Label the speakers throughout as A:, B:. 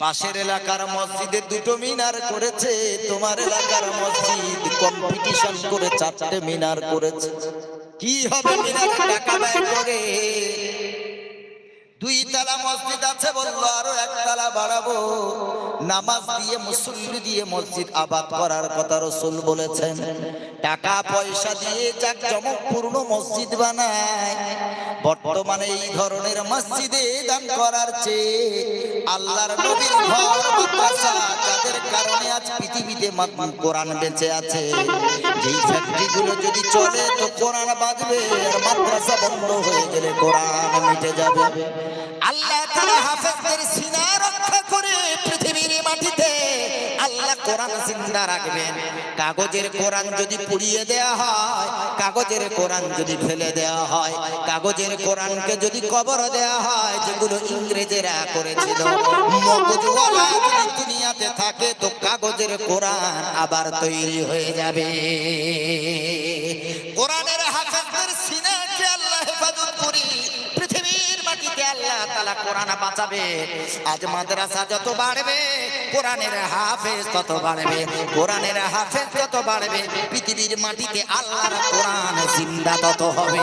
A: পাশের এলাকার মসজিদে দুটো মিনার করেছে, তোমার এলাকার মসজিদ কম্পিটিশন করে চারটে মিনার করেছে। কি হবে মিনার টাকা ব্যয় করে? দুই তালা মসজিদ আছে বলল, আরও এক তালা বাড়াবো। নামাজ দিয়ে মুসল্লি দিয়ে মসজিদ আবাদ করার কথা রসুল বলেছেন। টাকা পয়সা দিয়ে যাক জমকপূর্ণ মসজিদ বানায়। বর্তমানে এই ধরনের মসজিদে দান করার চেয়ে আল্লাহর নবীর ঘর, মাদ্রাসা, যাদের কারণে আজ পৃথিবীতে মাত্র কোরআন বেঁচে আছে। যেই ফ্যাক্টরিগুলো যদি চলে, তো কোরআন বাজবে আর মাদ্রাসা বন্ধ হয়ে গেলে কোরআন মিটে যাবে। আল্লাহ পৃথিবীর মাটিতে আল্লাহ রাখবেন। কাগজের কোরআন যদি পুড়িয়ে দেয়া হয়, কাগজের কোরআন যদি ফেলে দেয়া হয়, কাগজের কোরআনকে যদি কবর দেয়া হয়, যেগুলো ইংরেজেরা করেছিল। দুনিয়াতে থাকে, তো কাগজের কোরআন আবার তৈরি হয়ে যাবে। তালা কোরআন বাঁচাবে। আজ মাদ্রাসা যত বাড়বে, কোরআনের হাফেজ তত বাড়বে, কোরআনের হাফেজ যত বাড়বে, পৃথিবীর মাটিতে আল্লাহর কোরআন জিন্দা তত হবে।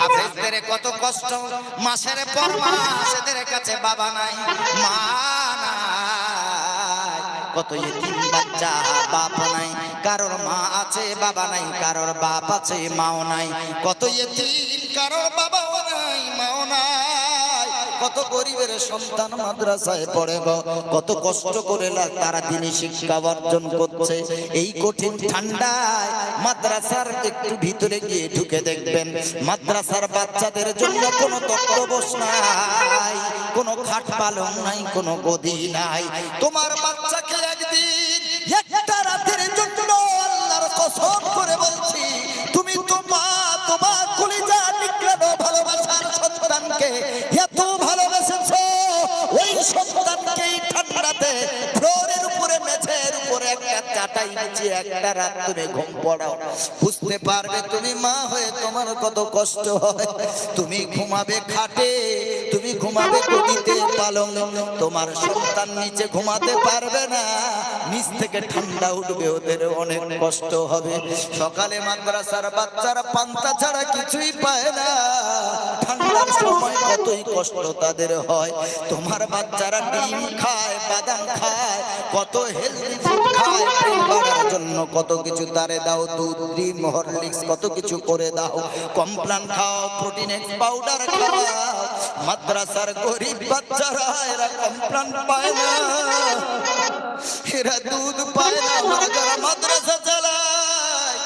A: হাফেজদের কত কষ্ট, মাসের পর মাস এদের কাছে বাবা নাই, মা কত ইতিম বাচ্চা, বাপ নাই, কারোর মা আছে, বাবা নাই, কারোর বাপ আছে, মাও নাই। কত ইতিম কারোর নাই কত গরিবের সন্তান মাদ্রাসায় পড়ে গো, কত কষ্ট করে তারা দিনে শিক্ষা অর্জন করছে। এই কঠিন ঠান্ডায় মাদ্রাসার একটু ভিতরে গিয়ে ঢুকে দেখবেন, মাদ্রাসার বাচ্চাদের জন্য কোনো তত্ত্ববোস নাই, কোনো খাট পালন নাই, কোনো গদি নাই। তোমার বাচ্চাকে একদিন একটা রাত তুমি ঘুম পড়াও। বুঝতে পারবে তুমি মা হয়ে তোমার কত কষ্ট হয়। তুমি ঘুমাবে খাটে, তুমি ঘুমাবে গদিতে পালং। তোমার সন্তান নিচে ঘুমাতে পারবে না। নিচ থেকে ঠান্ডা উঠবে, ওদের অনেক কষ্ট হবে। সকালে মাদ্রাসার বাচ্চারা পান্তা ছাড়া কিছুই পায় না। ঠান্ডার সময় কতই কষ্ট তাদের হয়। তোমার বাচ্চারা ডিম খায়, বাদাম খায়, কত হেলদি ফুড খায়। জন্য কত কিছু তারে দাও, দুধ, ডিম, হরলিক্স, কত কিছু করে দাও। কমপ্লান খাও, প্রোটিন পাউডার খাও। মাদ্রাসার গরিব বাচ্চারা, এরা কমপ্লান পায় না। এরা দুধ পায় না ওরা যারা মাদ্রাসা চালায়।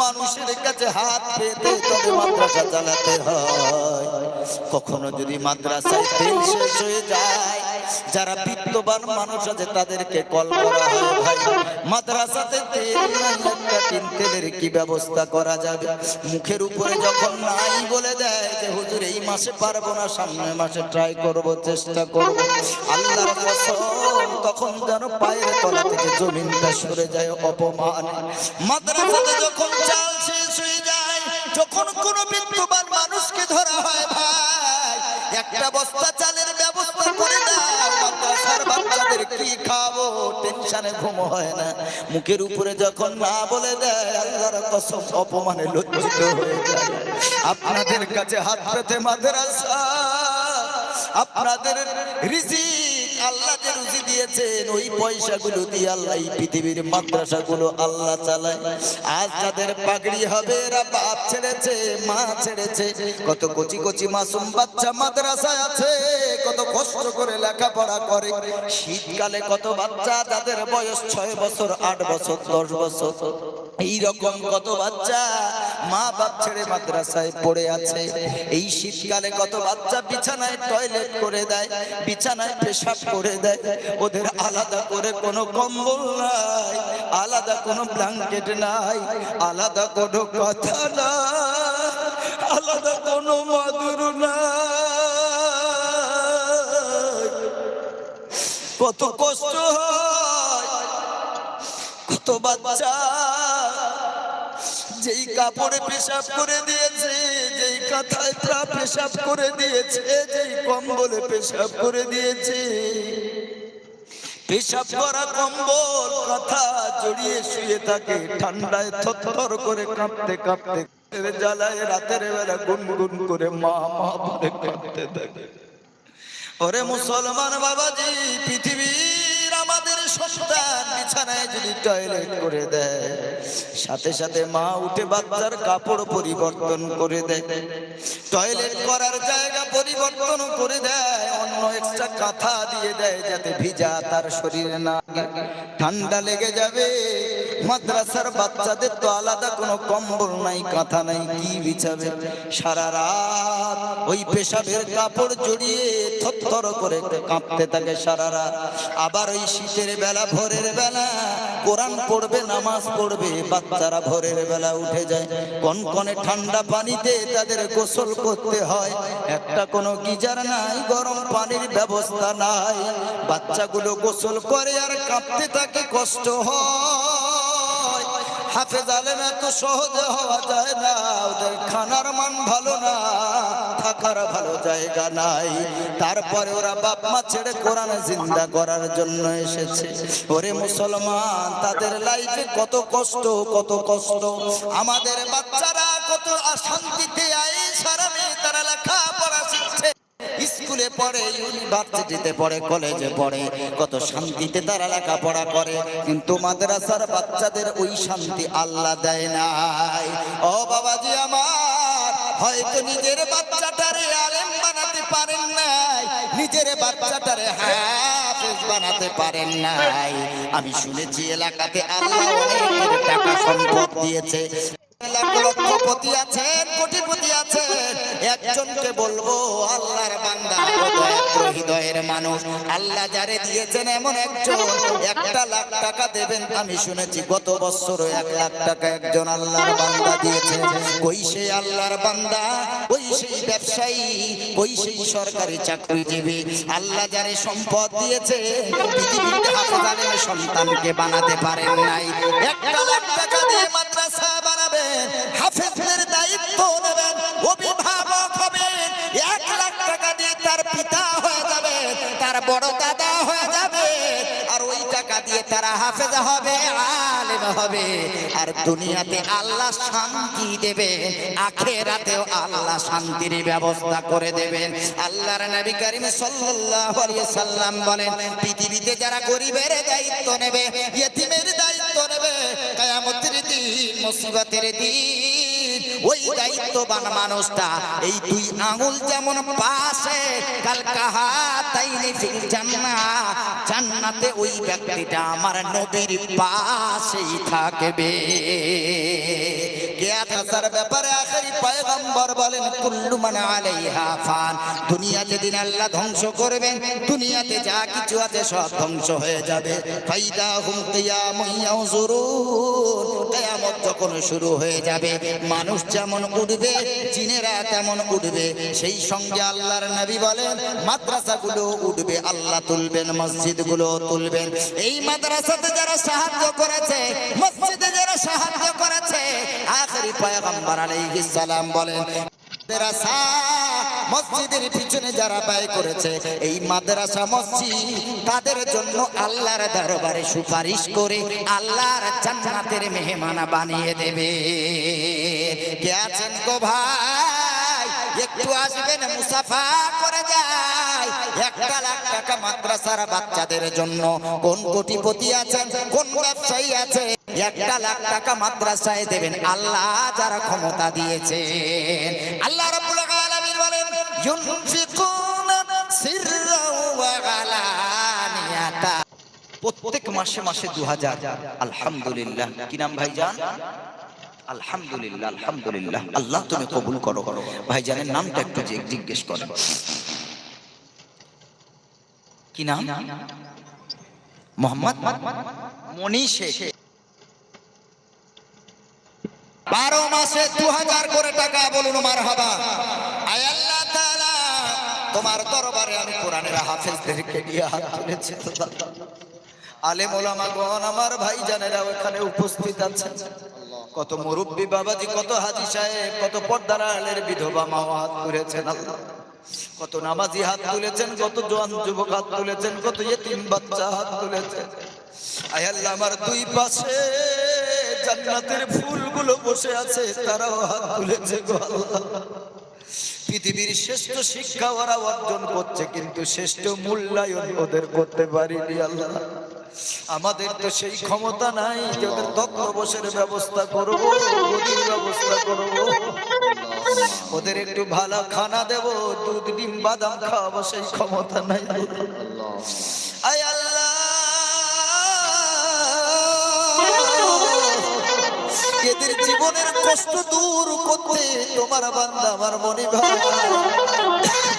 A: মানুষের কাছে হাত পেতে তবে মাদ্রাসা চালাতে হয়। কখনো যদি মাদ্রাসায় তেল শেষ হয়ে যায় যারা বিত্তবান মানুষ আছে তাদেরকে কল করা হয়, ভাই, মাদ্রাসাতে তেলের কি ব্যবস্থা করা যাবে? মুখের উপরে যখন নাই বলে দেয় যে, হুজুর, এই মাসে পারব না, সামনের মাসে ট্রাই করব, চেষ্টা করব। আল্লাহর কসম, তখন যেন পায়ের তলা থেকে জমিনটা সরে যায় অপমান। মাদ্রাসাতে যখন চাল শেষ হয়ে যায়, যখন কোনো বিত্তবান মানুষকে ধরা হয়, ভাই, একটা বস্তা চালের কি খাব? টেনশনে ঘুম হয় না। মুখের উপরে যখন না বলে দেয়, আল্লাহর কসম অপমানে লজ্জিত হয়ে যায়। আপনাদের কাছে হাত পেতে মাদ্রাসা, আপনাদের রিজিক আল্লাহ যে রুজি দিয়েছেন, ওই পয়সাগুলো দিয়ে আল্লাহ এই পৃথিবীর মাদ্রাসাগুলো আল্লাহ চালায়। আজ তাদের পাগড়ি হবে, এরা বাপ ছেড়েছে, মা ছেড়েছে। কত কচি কচি মাসুম বাচ্চা মাদ্রাসায় আছে, কত কষ্ট করে লেখাপড়া করে। শীতকালে কত বাচ্চা, যাদের বয়স ছয় বছর, আট বছর, দশ বছর। এই রকম কত বাচ্চা মা বাপ ছেড়ে মাদ্রাসায় পড়ে আছে। এই শীতকালে কত বাচ্চা বিছানায় টয়লেট করে দেয়, বিছানায় পেশাব করে দেয়। ওদের আলাদা করে কোনো কম্বল নাই, আলাদা কোনো ব্ল্যাঙ্কেট নাই, আলাদা কোনো কথা না আলাদা কোনো মাদুর নাই। কত কষ্ট হয়, কত বাচ্চা যেই কাপড়ে পেশাব করে দিয়েছে, যেই কাঁথায় প্রা পেশাব করে দিয়েছে, যেই কম্বলে পেশাব করে দিয়েছে। পেশাব করা কম্বল কথা জড়িয়ে শুয়ে থাকে, ঠান্ডায় থরথর করে কাঁপতে কাঁপতে জ্বালায় রাতের বেলা গুনগুন করে মা মা বলে কাঁদতে থাকে। ওরে মুসলমান বাবাজি পৃথিবীর আমাদের সন্তান বিছানায় যদি টয়লেট করে দেয়, সাথে সাথে মা উঠে বাচ্চার কাপড় পরিবর্তন করে দেয় টয়লেট করার জায়গা পরিবর্তন করে দেয়, অন্য একটা কাঁথা দিয়ে দেয় যাতে ভিজা তার শরীরে না। ঠান্ডা লেগে যাবে। মাদ্রাসার বাচ্চাদের তো আলাদা কোনো কম্বল নাই, কাঁথা নাই, কি বিছাবে? সারা রাত ওই পেশাবের কাপড় জড়িয়ে থরথর করে কাঁপতে থাকে সারা রাত। আবার ওই শীতের বেলা, ভোরের বেলা কোরআন পড়বে, নামাজ পড়বে, বাচ্চারা ভোরের বেলা উঠে যায়। কন কনে ঠান্ডা পানিতে তাদের গোসল করতে হয়। একটা কোনো গিজার নাই, গরম পানির ব্যবস্থা নাই। বাচ্চাগুলো গোসল করে আর কাঁপতে থাকে কষ্ট হয়। হাফেজ আলেম এত সহজে হওয়া যায় না। ওদের খানার মান ভালো না, থাকার ভালো জায়গা নাই। তারপরে ওরা বাপ মা ছেড়ে কোরআন জিন্দা করার জন্য এসেছে। ওরে মুসলমান, তাদের লাইফে কত কষ্ট কত কষ্ট। আমাদের বাচ্চারা কত অশান্তিতে আয় সারা তারা লেখাপড়া শিখছে। স্কুলে পড়ে, ইউনিভার্সিটিতে পড়ে, কলেজে পড়ে, কত শান্তিতে তারা লেখাপড়া করে। কিন্তু মাদ্রাসার বাচ্চাদের ওই শান্তি আল্লাহ দেয় নাই। ও বাবাজি আমার, হয়তো নিজের বাচ্চাটারে আলেম বানাতে পারেন নাই, নিজের বাচ্চাটারে হাফেজ বানাতে পারেন নাই। আমি শুনেছি এলাকাতে আল্লাহ টাকা সম্পদ দিয়েছে। লক্ষপতি আছেন কোটিপতি আছেন একজনকে বলব আল্লাহর বান্দা হৃদয়ের মানুষ। আল্লাহ যারে দিয়েছেন এমন একজন একটা লাখ টাকা দেবেন আমি শুনেছি গত বছর এক লাখ টাকা একজন আল্লাহর বান্দা দিয়েছে। ওই সেই আল্লাহর বান্দা ওই সেই ব্যবসায়ী ওই সেই সরকারি চাকরিজীবী। আল্লাহ যারে সম্পদ দিয়েছে পৃথিবীতে সন্তানকে বানাতে পারেন নাই। একটা লাখ টাকা দিয়ে বানাবেন হাফেজদের দায়িত্ব নেবেন, অভিভাবক এক লাখ টাকা দিয়ে তার পিতা হয়ে যাবে, তার বড় দাদা হয়ে যাবে, আর ওই টাকা দিয়ে তারা হাফেজ হবে হবে। আর দুনিয়াতে আল্লাহ শান্তি দেবে, আখেরাতেও আল্লাহ শান্তির ব্যবস্থা করে দেবেন। আল্লাহর নবী করিম সাল্লাল্লাহু আলাইহি সাল্লাম বলেন, পৃথিবীতে যারা গরিবের দায়িত্ব নেবে, ইয়েতিমের দায়িত্ব নেবে। কায়ামতের দিন, মুসিবতের দিন। ওই দায়িত্ববান মানুষটা, এই দুই আঙুল যেমন পাশে কাল কাহাতাইনি ফিল জান্নাহ। জান্নাতে ওই ব্যক্তিটা আমার নবীর পাশেই থাকবে। মানুষ যেমন উঠবে, জিনেরা তেমন উঠবে। সেই সঙ্গে আল্লাহর নবী বলেন, মাদ্রাসাগুলো উঠবে, আল্লাহ তুলবেন, মসজিদগুলো তুলবেন। এই মাদ্রাসাতে যারা সাহায্য করেছে, মসজিদে যারা সাহায্য করেছে আখেরি পয়গম্বর আলাইহিস সালাম বলেন, মাদ্রাসা মসজিদের পিছনে যারা ব্যয় করেছে, এই মাদ্রাসা মসজিদ তাদের জন্য আল্লাহর দরবারে সুপারিশ করে আল্লাহর জান্নাতের মেহমানা বানিয়ে দেবে। কে আছেন গো ভাই? একটু আসবেন, মুসাফা করে যায় একটা লাখ টাকা মাদ্রাসার বাচ্চাদের জন্য কোন কোটিপতি আছেন, কোন ব্যবসায়ী আছে একটা লাখ টাকা মাদ্রাসায় দেবেন। আল্লাহ যারা ক্ষমতা দিয়েছেন। আল্লাহ রাব্বুল আলামিন বলেন ইউনফিকুনা সিররা ওয়া আলানিয়াতা প্রত্যেক মাসে মাসে দু হাজার আলহামদুলিল্লাহ। কি নাম ভাইজান? আলহামদুলিল্লাহ আলহামদুলিল্লাহ। আল্লাহ তুমি কবুল করো। ভাইজানের নামটা একটু জিজ্ঞেস করো কি নাম? মোহাম্মদ মনি শেখ বারো মাসে দু হাজার করে টাকা বলুন মার হবা আল্লাহ তোমার দরবারে আমি কোরআনের হাফেজদেরকে নিয়ে হাত তুলেছি আলেম ওলামাগণ আমার ভাই জানেরা ওখানে উপস্থিত আছেন। কত মুরব্বী বাবাজি, কত হাজি সাহেব, কত পর্দার আলের বিধবা মা হাত তুলেছেন আল্লাহ। কত নামাজি হাত তুলেছেন, কত জোয়ান যুবক হাত তুলেছেন, কত ইয়েতিম বাচ্চা হাত তুলেছেন। আয় আল্লাহ, আমার দুই পাশে জান্নাতের ফুলগুলো বসে আছে, তারাও হাত তুলেছে গো পৃথিবীর শ্রেষ্ঠ শিক্ষা ওরা অর্জন করছে, কিন্তু শ্রেষ্ঠ মূল্যায়ন ওদের করতে পারিনি আল্লাহ। আমাদের তো সেই ক্ষমতা নাই যে ওদের তত্ত্ববশের ব্যবস্থা করব, গদির ব্যবস্থা করব। ওদের একটু ভালো খানা দেব, দুধ, ডিম, বাদাম খাওয়াবো, সেই ক্ষমতা নাই আল্লাহ এদের জীবনের কষ্ট দূর করতে তোমার বান্দা আমার মনি ভাই।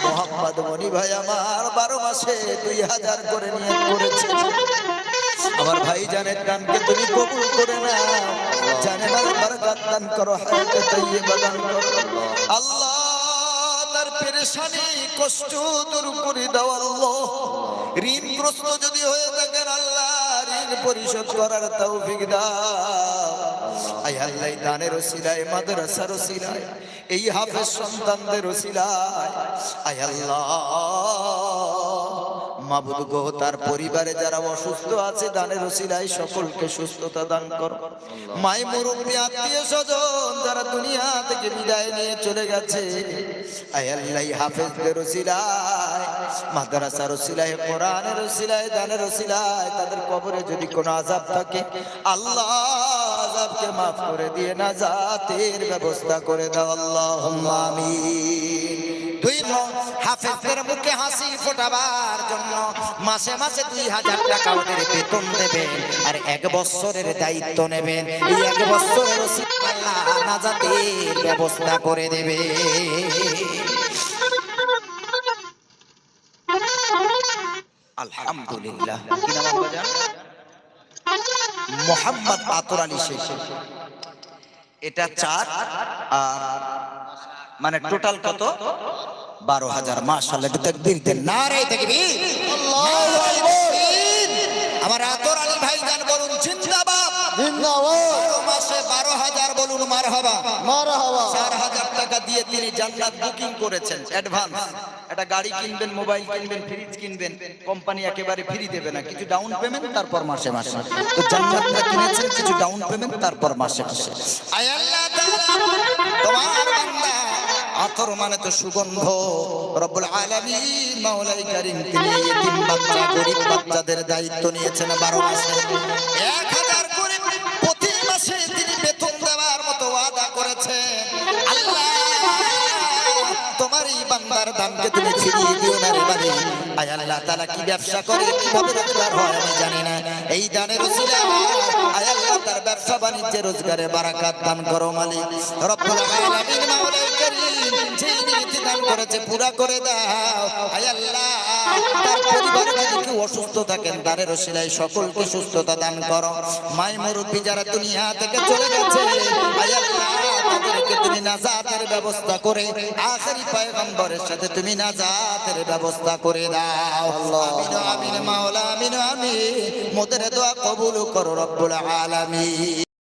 A: মোহাম্মদ মনি ভাই আমার বারো মাসে দুই হাজার করে নিয়ে করেছে। আমার ভাই জানের দানকে তুমি কবুল করে না জানে না বরকত দান করো, হায়াতে তাইয়্যিবা দান করো। আল্লাহ তার কষ্ট দূর করে দাও ঋণগ্রস্ত যদি হয়ে ঋণ পরিশোধ করার তৌফিক দাও। আয় আল্লাহ দানের ওসিলায়, মাদ্রাসার ওসিলায়, এই হাফেজ সন্তানদের ওসিলায়। আয় আল্লাহ। মাবুদ গো তার পরিবারে যারা অসুস্থ আছে, দানের ওসিলায় সকলকে সুস্থতা দান করো। মাই মুরব্বী, আত্মীয় স্বজন যারা দুনিয়া থেকে বিদায় নিয়ে চলে গেছে, আয় আল্লাহ, হাফেজদের ওসিলায়, মাদ্রাসার ওসিলায়, কোরআনের ওসিলায়, দানের ওসিলায়, তাদের কবরে যদি কোনো আজাব থাকে, আল্লাহ আজাবকে মাফ করে দিয়ে না জাতের ব্যবস্থা করে দাও। আল্লাহ আমিন। দুই হাফেজদের মুখে হাসি ফোটাবার জন্য মাসে মাসে দুই হাজার টাকা ওদের বেতন আর এক বছরের দায়িত্ব নেবেন। এই এক বছরের ব্যবস্থা করে দেবে। আলহামদুলিল্লাহ। মোহাম্মদ আতর আলী শেখ। এটা চার আর মানে টোটাল কত? বারো হাজার মাসাল্লাহ একটু তাকবীর দেন। না রে তাকবীর আমার আতর আলী ভাই জান বলুন জিন্দাবাদ। মাসে বারো হাজার বলুন চার হাজার টাকা দিয়ে তিনি জান্নাত বুকিং করেছেন অ্যাডভান্স একটা গাড়ি কিনবেন মোবাইল কিনবেন ফ্রিজ কিনবেন কোম্পানি একেবারে ফ্রি দেবে না। কিছু ডাউন পেমেন্ট তারপর মাসে মাসে। তো জান্নাতটা কিনেছেন কিছু ডাউন পেমেন্ট তারপর মাসে মাসে। আয় আল্লাহ তোমার বান্দা। আতর মানে তো সুগন্ধ। রব্বুল আলামিন মাওলাই কারীম তিনি এতিম বাচ্চা গরিব বাচ্চাদের দায়িত্ব নিয়েছেন বারো মাসে। এক হাজার করে প্রতি মাসে তিনি বেতন দেওয়ার মতো ওয়াদা করেছেন। আল্লাহ তোমার এই বান্দার দামকে তুমি ফিরিয়ে দিও না রে বাড়ি। আয় আল্লাহ তাআলা কি ব্যবসা করে কীভাবে রোজগার হয় আমি জানি না। এই দানের উসিলা আয় আল্লাহ তার ব্যবসা বাণিজ্যে রোজগারে বারাকাত দান করো মালিক। রব্বুল আলামিন দান করেছে, পুরা করে দাও। আয় আল্লাহ, তার পরিবারে যদি কেউ অসুস্থ থাকেন দানের ওসিলায় সকলকে সুস্থতা দান করো। মাই মুরব্বী যারা দুনিয়া থেকে চলে গেছে আয় আল্লাহ, তাদেরকে তুমি নাজাতের ব্যবস্থা করে, আখেরি পয়গম্বরের সাথে তুমি নাজাতের ব্যবস্থা করে দাও। আমিন আমিন, মাওলা, আমিন আমিন। মোদের দোয়া কবুল করো রব্বুল আলামিন।